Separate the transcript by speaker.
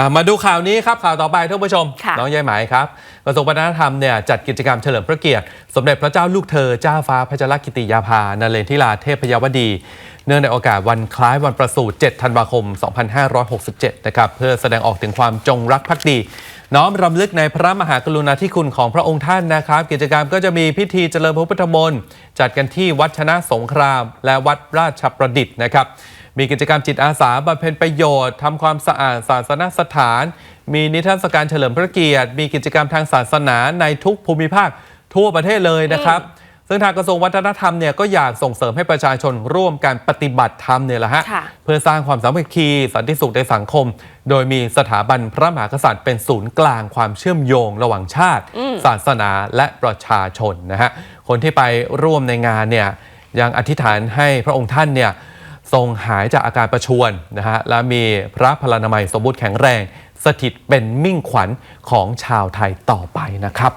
Speaker 1: อะมาดูข่าวนี้ครับข่าวต่อไปท่านผู้ชม
Speaker 2: ค่ะ
Speaker 1: น้องยายไหมายครับกระทรวงวัฒนธรรมเนี่ยจัดกิจกรรมเฉลิมพระเกียรติ สมเด็จพระเจ้าลูกเธอเจ้าฟ้าพระชรกิติยาภานเรนทิราเทพยวดี เนื่องในโอกาสวันคล้ายวันประสูติ 7 ธันวาคม 2567 นะครับเพื่อแสดงออกถึงความจงรักภักดี น้อมรำลึกในพระมหากรุณาธิคุณของพระองค์ท่านนะครับ กิจกรรมก็จะมีพิธีเจริญพระพุทธมนต์จัดกันที่วัดชนะสงคราม และวัดราชประดิษฐ์นะครับ มีกิจกรรมจิตอาสาบำเพ็ญประโยชน์ทำความสะอาดศาสนสถาน มีนิทรรศการเฉลิมพระเกียรติ มีกิจกรรมทางศาสนาในทุกภูมิภาคทั่วประเทศเลยนะครับซึ่งทางกระทรวงวัฒนธรรมเนี่ยก็อยากส่งเสริมให้ประชาชนร่วมการปฏิบัติธรรมเนี่ยแหละฮะ
Speaker 2: ค่ะ
Speaker 1: เพื่อสร้างความสามัคคีสันติสุขในสังคม โดยมีสถาบันพระมหากษัตริย์เป็นศูนย์กลางความเชื่อมโยงระหว่างชาติ ศาสนาและประชาชนนะฮะคนที่ไปร่วมในงานเนี่ยยังอธิษฐานให้พระองค์ท่านเนี่ย ทรงหายจากอาการประชวรนะฮะและมีพระพลานามัยสมบูรณ์แข็งแรง สถิตเป็นมิ่งขวัญของชาวไทยต่อไปนะครับ